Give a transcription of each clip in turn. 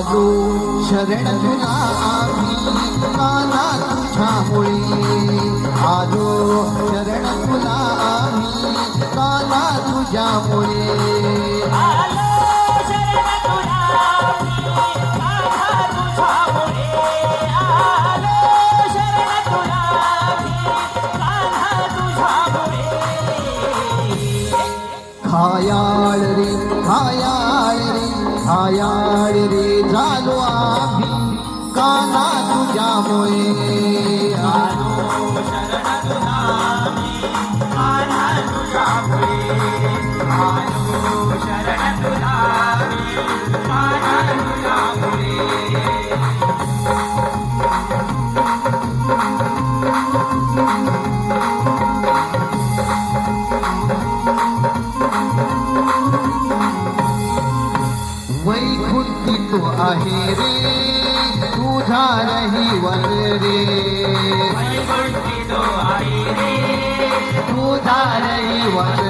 शरण तुला आम्ही काना तुझ्यामुळे आलो शरण तुला आम्ही काना तुझ्यामुळे आलो शरण तुला मी कान्हा तुझ्यामुळे खायाळ रे खायाळ रे. आयाळी रे झालो आम्ही. काना तुझ्यामुळे. आलो तो आहे रे तुझा रहिवर रे. तुझा रहिवर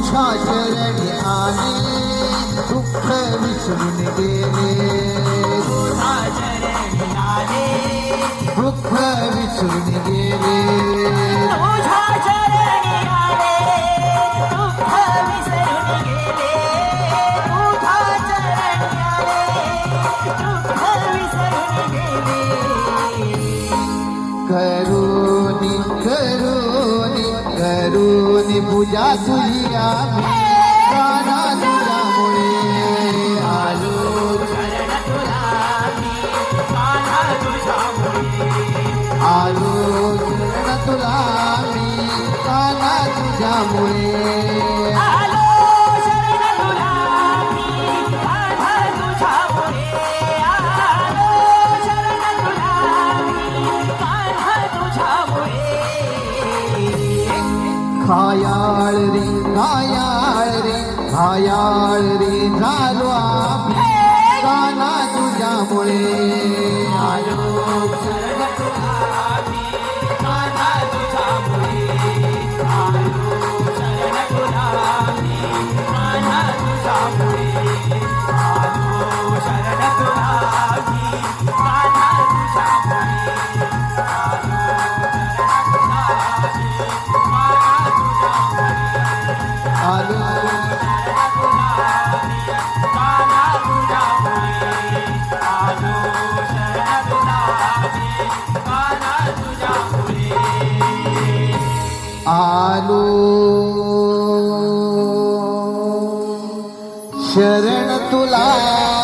तुझ्या शरणी आले दुःख विसरून गेले. दुःख विसरून गेले. तुझ्या करू करुणी पूजा तुझी आम्ही राधा तुझ्यामुळे आलो शरण तुला मी कान्हा तुझ्यामुळे आलो खायाळ रे खायाळ रे खायाळ रे झालो आम्ही काना तुझ्यामुळे. आलो. शरण तुला